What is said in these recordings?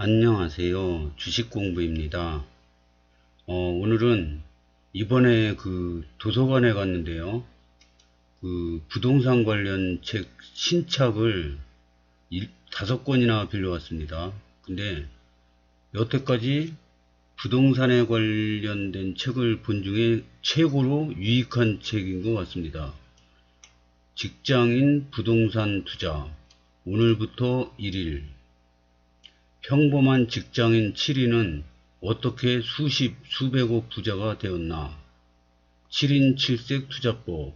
안녕하세요. 주식 공부입니다. 어, 오늘은 이번에 그 도서관에 갔는데요. 그 부동산 관련 책 신착을 일- 다섯 권이나 빌려왔습니다. 근데 여태까지 부동산에 관련된 책을 본 중에 최고로 유익한 책인 것 같습니다. 직장인 부동산 투자 오늘부터 1일 평범한 직장인 7인은 어떻게 수십, 수백억 부자가 되었나? 7인 7색 투자법. 요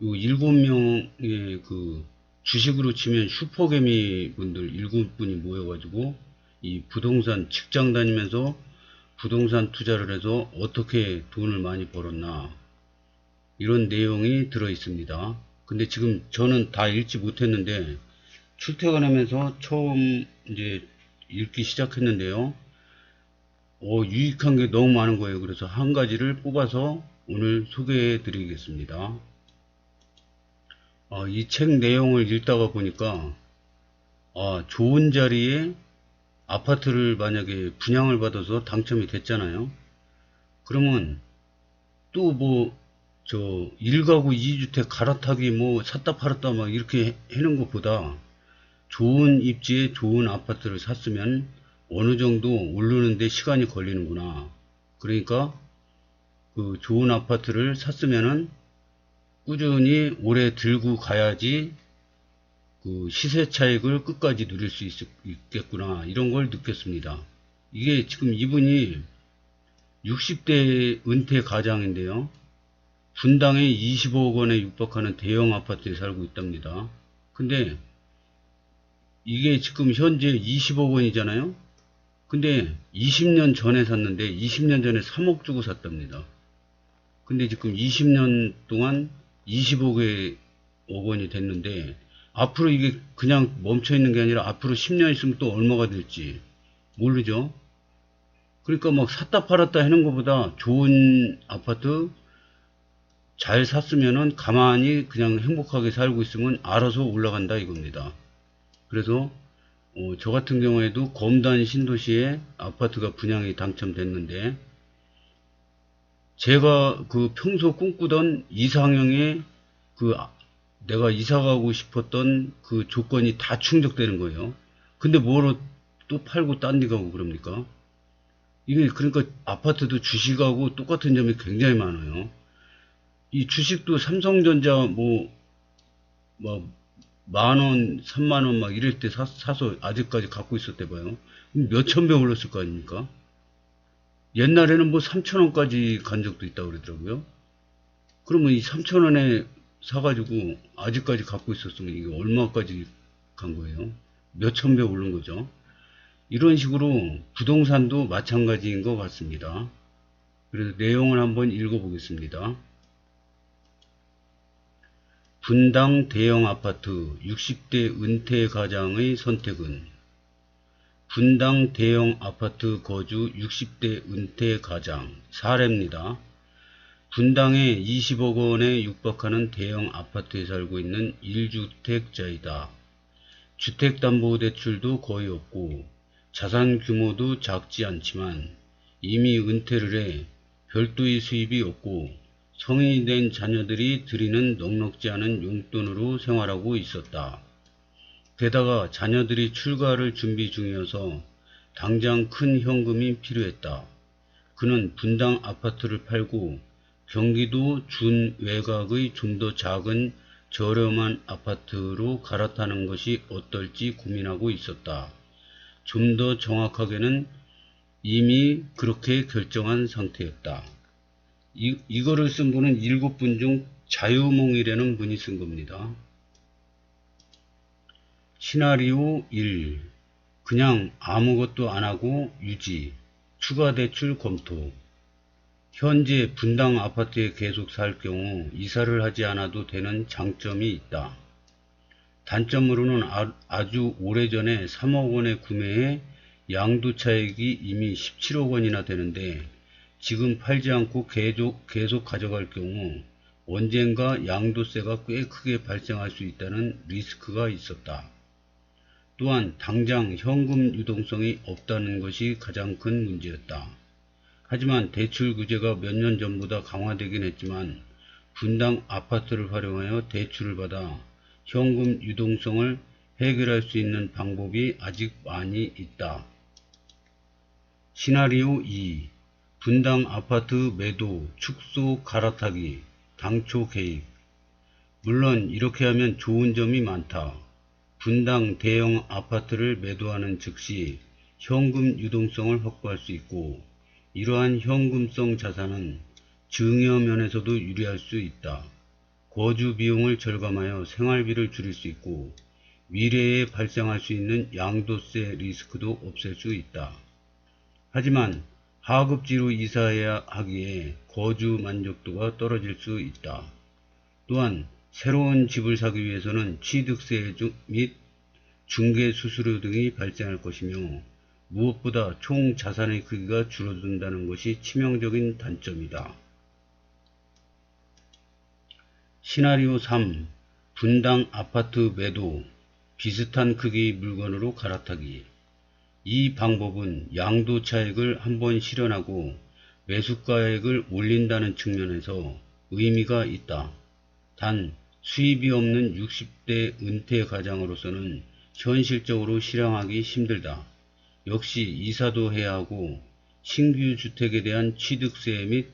7명의 그 주식으로 치면 슈퍼개미 분들 7분이 모여가지고 이 부동산 직장 다니면서 부동산 투자를 해서 어떻게 돈을 많이 벌었나? 이런 내용이 들어 있습니다. 근데 지금 저는 다 읽지 못했는데 출퇴근하면서 처음 이제 읽기 시작했는데요. 어, 유익한 게 너무 많은 거예요. 그래서 한 가지를 뽑아서 오늘 소개해 드리겠습니다. 아, 이책 내용을 읽다가 보니까, 아, 좋은 자리에 아파트를 만약에 분양을 받아서 당첨이 됐잖아요. 그러면 또 뭐, 저, 1가구 2주택 갈아타기 뭐 샀다 팔았다 막 이렇게 해는 것보다 좋은 입지에 좋은 아파트를 샀으면 어느 정도 오르는데 시간이 걸리는구나. 그러니까 그 좋은 아파트를 샀으면은 꾸준히 오래 들고 가야지 그 시세 차익을 끝까지 누릴 수 있, 있겠구나. 이런 걸 느꼈습니다. 이게 지금 이분이 60대 은퇴 가장인데요. 분당에 25억 원에 육박하는 대형 아파트에 살고 있답니다. 근데 이게 지금 현재 20억 원이잖아요. 근데 20년 전에 샀는데 20년 전에 3억 주고 샀답니다. 근데 지금 20년 동안 20억의 억 원이 됐는데 앞으로 이게 그냥 멈춰 있는 게 아니라 앞으로 10년 있으면 또 얼마가 될지 모르죠. 그러니까 막 샀다 팔았다 하는 것보다 좋은 아파트 잘 샀으면은 가만히 그냥 행복하게 살고 있으면 알아서 올라간다 이겁니다. 그래서 어, 저 같은 경우에도 검단 신도시에 아파트가 분양이 당첨됐는데 제가 그 평소 꿈꾸던 이상형의 그 아- 내가 이사 가고 싶었던 그 조건이 다 충족되는 거예요. 근데 뭐로 또 팔고 딴 데 가고 그럽니까? 이게 그러니까 아파트도 주식하고 똑같은 점이 굉장히 많아요. 이 주식도 삼성전자 뭐, 뭐, 만 원, 삼만 원 막 이럴 때 사, 사서 아직까지 갖고 있었대 봐요. 몇천 배 올랐을 거 아닙니까? 옛날에는 뭐 삼천 원까지 간 적도 있다고 그러더라고요. 그러면 이 삼천 원에 사가지고 아직까지 갖고 있었으면 이게 얼마까지 간 거예요? 몇천 배 오른 거죠. 이런 식으로 부동산도 마찬가지인 것 같습니다. 그래서 내용을 한번 읽어보겠습니다. 분당 대형 아파트 60대 은퇴 가장의 선택은 분당 대형 아파트 거주 60대 은퇴 가장 사례입니다. 분당에 20억 원에 육박하는 대형 아파트에 살고 있는 1주택자이다. 주택담보대출도 거의 없고 자산 규모도 작지 않지만 이미 은퇴를 해 별도의 수입이 없고 성인이 된 자녀들이 드리는 넉넉지 않은 용돈으로 생활하고 있었다. 게다가 자녀들이 출가를 준비 중이어서 당장 큰 현금이 필요했다. 그는 분당 아파트를 팔고 경기도 준외곽의 좀 더 작은 저렴한 아파트로 갈아타는 것이 어떨지 고민하고 있었다. 좀 더 정확하게는 이미 그렇게 결정한 상태였다. 이, 이거를 쓴 분은 일곱 분중 자유몽이라는 분이 쓴 겁니다. 시나리오 1. 그냥 아무것도 안 하고 유지. 추가 대출 검토. 현재 분당 아파트에 계속 살 경우 이사를 하지 않아도 되는 장점이 있다. 단점으로는 아, 주 오래전에 3억 원에 구매해 양도차익이 이미 17억 원이나 되는데 지금 팔지 않고 계속, 계속 가져갈 경우 언젠가 양도세가 꽤 크게 발생할 수 있다는 리스크가 있었다. 또한 당장 현금 유동성이 없다는 것이 가장 큰 문제였다. 하지만 대출 규제가 몇 년 전보다 강화되긴 했지만 분당 아파트를 활용하여 대출을 받아 현금 유동성을 해결할 수 있는 방법이 아직 많이 있다. 시나리오 2. 분당 아파트 매도, 축소, 갈아타기, 당초 개입. 물론 이렇게 하면 좋은 점이 많다. 분당 대형 아파트를 매도하는 즉시 현금 유동성을 확보할 수 있고 이러한 현금성 자산은 증여 면에서도 유리할 수 있다. 거주 비용을 절감하여 생활비를 줄일 수 있고 미래에 발생할 수 있는 양도세 리스크도 없앨 수 있다. 하지만 하급지로 이사해야 하기에 거주 만족도가 떨어질 수 있다. 또한 새로운 집을 사기 위해서는 취득세 주- 및 중개 수수료 등이 발생할 것이며 무엇보다 총 자산의 크기가 줄어든다는 것이 치명적인 단점이다. 시나리오 3. 분당 아파트 매도, 비슷한 크기 물건으로 갈아타기. 이 방법은 양도 차익을 한번 실현하고 매수가액을 올린다는 측면에서 의미가 있다. 단 수입이 없는 60대 은퇴 가장으로서는 현실적으로 실행하기 힘들다. 역시 이사도 해야 하고 신규 주택에 대한 취득세 및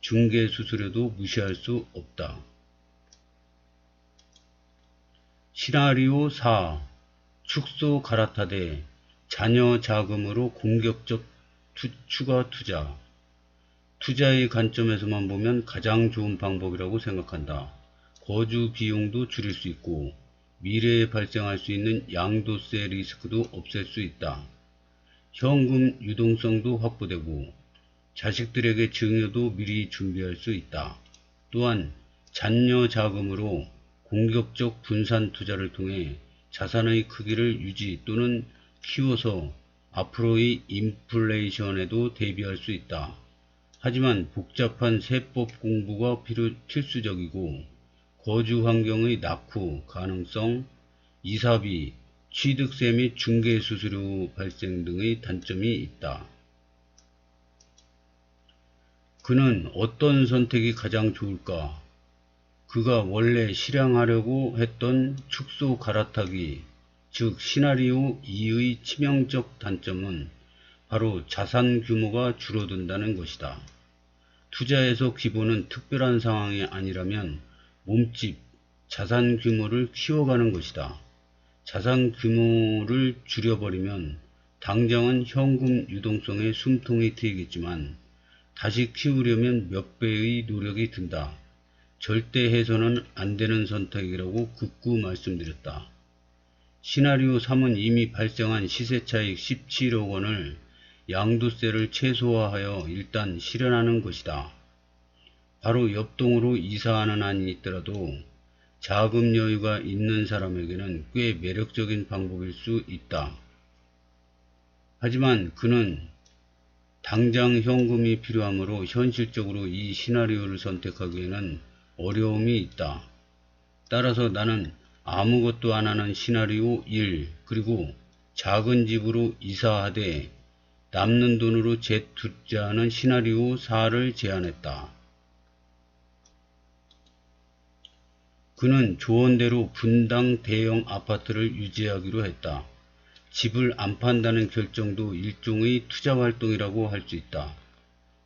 중개 수수료도 무시할 수 없다. 시나리오 4. 축소 갈아타대 자녀 자금으로 공격적 투- 추가 투자. 투자의 관점에서만 보면 가장 좋은 방법이라고 생각한다. 거주 비용도 줄일 수 있고 미래에 발생할 수 있는 양도세 리스크도 없앨 수 있다. 현금 유동성도 확보되고 자식들에게 증여도 미리 준비할 수 있다. 또한 잔여 자금으로 공격적 분산 투자를 통해 자산의 크기를 유지 또는 키워서 앞으로의 인플레이션에도 대비할 수 있다. 하지만 복잡한 세법 공부가 필요, 필수적이고 거주 환경의 낙후 가능성, 이사비, 취득세 및 중개 수수료 발생 등의 단점이 있다. 그는 어떤 선택이 가장 좋을까? 그가 원래 실행하려고 했던 축소 갈아타기, 즉 시나리오 2의 치명적 단점은 바로 자산 규모가 줄어든다는 것이다. 투자에서 기본은 특별한 상황이 아니라면 몸집, 자산 규모를 키워가는 것이다. 자산 규모를 줄여버리면 당장은 현금 유동성에 숨통이 트이겠지만 다시 키우려면 몇 배의 노력이 든다. 절대 해서는 안 되는 선택이라고 극구 말씀드렸다. 시나리오 3은 이미 발생한 시세차익 17억 원을 양도세를 최소화하여 일단 실현하는 것이다. 바로 옆동으로 이사하는 안이 있더라도 자금 여유가 있는 사람에게는 꽤 매력적인 방법일 수 있다. 하지만 그는 당장 현금이 필요하므로 현실적으로 이 시나리오를 선택하기에는 어려움이 있다. 따라서 나는 아무것도 안 하는 시나리오 1 그리고 작은 집으로 이사하되 남는 돈으로 재투자하는 시나리오 4를 제안했다. 그는 조언대로 분당 대형 아파트를 유지하기로 했다. 집을 안 판다는 결정도 일종의 투자 활동이라고 할 수 있다.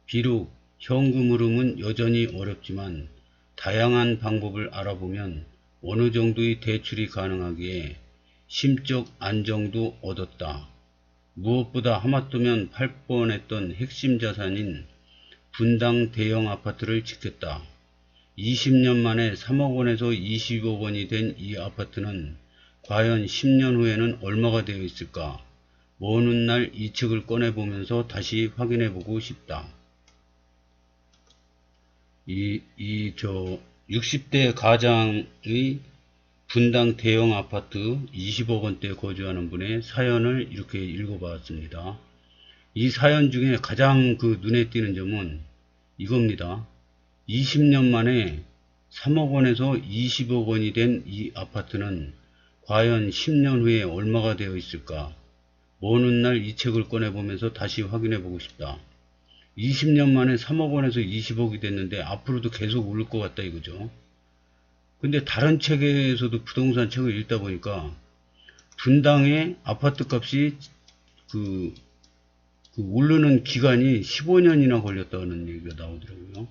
비록 현금 흐름은 여전히 어렵지만 다양한 방법을 알아보면 어느 정도의 대출이 가능하기에 심적 안정도 얻었다. 무엇보다 하마터면 팔 뻔했던 핵심 자산인 분당 대형 아파트를 지켰다. 20년 만에 3억 원에서 20억 원이 된 이 아파트는 과연 10년 후에는 얼마가 되어 있을까? 먼 훗날 이 책을 꺼내보면서 다시 확인해보고 싶다. 이, 이, 저, 60대 가장의 분당 대형 아파트 20억 원대 거주하는 분의 사연을 이렇게 읽어봤습니다. 이 사연 중에 가장 그 눈에 띄는 점은 이겁니다. 20년 만에 3억 원에서 20억 원이 된 이 아파트는 과연 10년 후에 얼마가 되어 있을까? 먼 훗날 이 책을 꺼내보면서 다시 확인해 보고 싶다. 20년 만에 3억 원에서 20억이 됐는데 앞으로도 계속 오를 것 같다 이거죠. 근데 다른 책에서도 부동산 책을 읽다 보니까 분당의 아파트 값이 그, 그 오르는 기간이 15년이나 걸렸다는 얘기가 나오더라고요.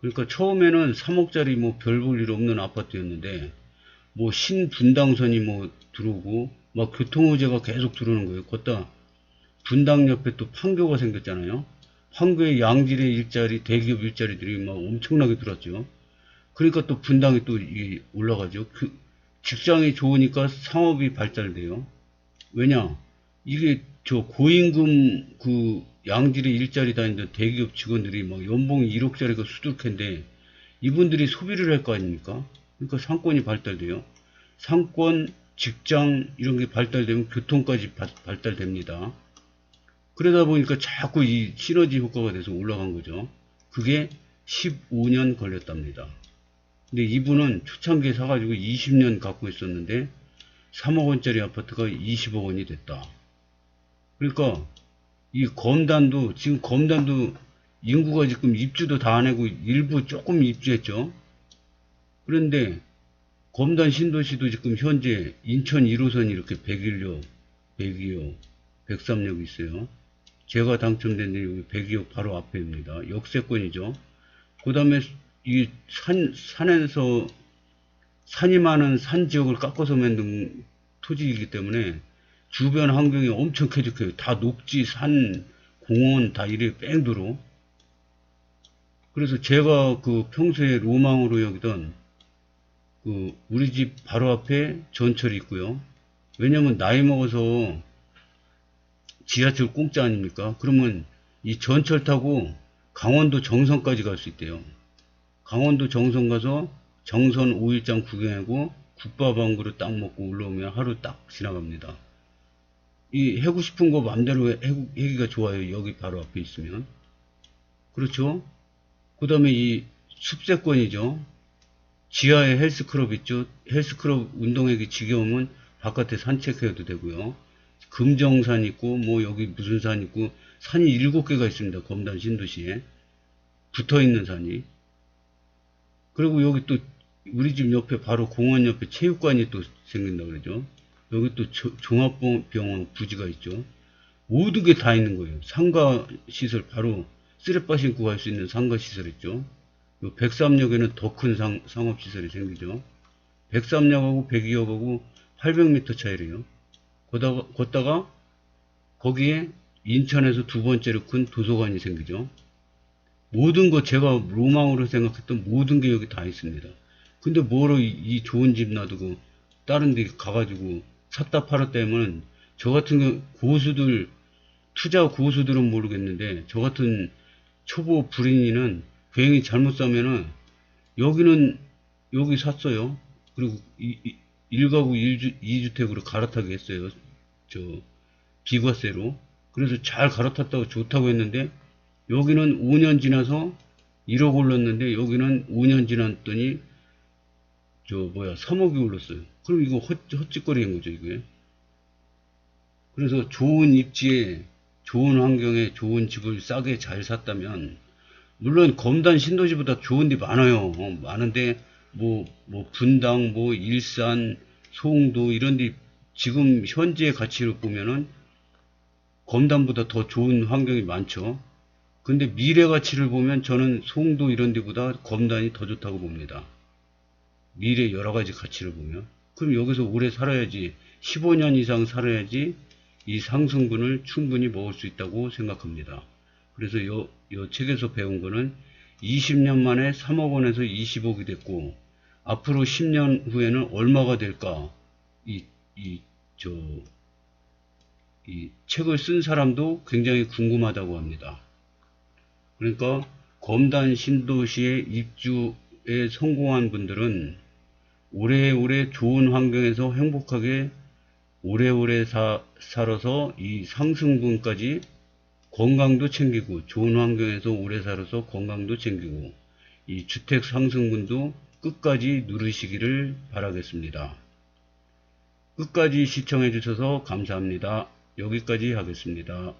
그러니까 처음에는 3억짜리 뭐 별 볼 일 없는 아파트였는데 뭐 신분당선이 뭐 들어오고 막 교통호재가 계속 들어오는 거예요. 걷다 분당 옆에 또 판교가 생겼잖아요. 판교에 양질의 일자리, 대기업 일자리들이 막 엄청나게 들어왔죠. 그러니까 또 분당이 또 이- 올라가죠. 그 직장이 좋으니까 상업이 발달돼요. 왜냐? 이게 저 고임금 그 양질의 일자리 다니던 대기업 직원들이 막 연봉이 1억짜리가 수두룩한데 이분들이 소비를 할 거 아닙니까? 그러니까 상권이 발달돼요. 상권, 직장 이런 게 발달되면 교통까지 바- 발달됩니다. 그러다 보니까 자꾸 이 시너지 효과가 돼서 올라간 거죠. 그게 15년 걸렸답니다. 근데 이분은 초창기에 사가지고 20년 갖고 있었는데 3억 원짜리 아파트가 20억 원이 됐다. 그러니까 이 검단도 지금 검단도 인구가 지금 입주도 다 안 하고 일부 조금 입주했죠. 그런데 검단 신도시도 지금 현재 인천 1호선 이렇게 101역, 102역, 103역 있어요. 제가 당첨된 데 여기 102역 바로 앞에입니다. 역세권이죠. 그 다음에 이 산, 산에서 산이 많은 산 지역을 깎아서 만든 토지이기 때문에 주변 환경이 엄청 쾌적해요. 다 녹지, 산, 공원 다 이래 뺑도로. 그래서 제가 그 평소에 로망으로 여기던 그 우리 집 바로 앞에 전철이 있고요. 왜냐면 나이 먹어서 지하철 공짜 아닙니까? 그러면 이 전철 타고 강원도 정선까지 갈 수 있대요. 강원도 정선 가서 정선 5일장 구경하고 국밥 한 그릇 딱 먹고 올라오면 하루 딱 지나갑니다. 이 해고 싶은 거 맘대로 해기가 좋아요. 여기 바로 앞에 있으면. 그렇죠? 그 다음에 이 숲세권이죠. 지하에 헬스클럽 있죠. 헬스클럽 운동하기 지겨우면 바깥에 산책해도 되고요. 금정산 있고 뭐 여기 무슨 산 있고 산이 일곱 개가 있습니다. 검단 신도시에 붙어 있는 산이. 그리고 여기 또 우리 집 옆에 바로 공원 옆에 체육관이 또 생긴다 그러죠. 여기 또 조- 종합병원 부지가 있죠. 모든 게 다 있는 거예요. 상가 시설 바로 쓰레빠 신고 갈 수 있는 상가 시설 있죠. 요 103역에는 더 큰 상업 시설이 생기죠. 103역하고 102역하고 800m 차이래요. 걷다가 거기에 인천에서 두 번째로 큰 도서관이 생기죠. 모든 거 제가 로망으로 생각했던 모든 게 여기 다 있습니다. 근데 뭐로 이, 이 좋은 집 놔두고 다른 데 가가지고 샀다 팔았다 하면 저 같은 경 고수들 투자 고수들은 모르겠는데 저 같은 초보 불인이는 괜히 잘못 사면은 여기는 여기 샀어요. 그리고 이, 이, 1가구 1주, 2주택으로 갈아타게 했어요. 저 비과세로. 그래서 잘 갈아탔다고 좋다고 했는데 여기는 5년 지나서 1억 올랐는데 여기는 5년 지났더니 저 뭐야 3억이 올랐어요. 그럼 이거 헛, 헛짓거리인 거죠 이게. 그래서 좋은 입지에 좋은 환경에 좋은 집을 싸게 잘 샀다면 물론 검단 신도시보다 좋은 데 많아요. 어, 많은데 뭐, 뭐 분당, 뭐 일산, 송도 이런 데 지금 현재 가치로 보면은 검단보다 더 좋은 환경이 많죠. 근데 미래 가치를 보면 저는 송도 이런 데보다 검단이 더 좋다고 봅니다. 미래 여러 가지 가치를 보면. 그럼 여기서 오래 살아야지 15년 이상 살아야지 이 상승분을 충분히 먹을 수 있다고 생각합니다. 그래서 요, 요 책에서 배운 거는 20년 만에 3억 원에서 20억이 됐고 앞으로 10년 후에는 얼마가 될까 이, 이, 저, 이 책을 쓴 사람도 굉장히 궁금하다고 합니다. 그러니까 검단 신도시에 입주에 성공한 분들은 오래오래 좋은 환경에서 행복하게 오래오래 사, 살아서 이 상승분까지 건강도 챙기고 좋은 환경에서 오래 살아서 건강도 챙기고 이 주택 상승분도 끝까지 누르시기를 바라겠습니다. 끝까지 시청해 주셔서 감사합니다. 여기까지 하겠습니다.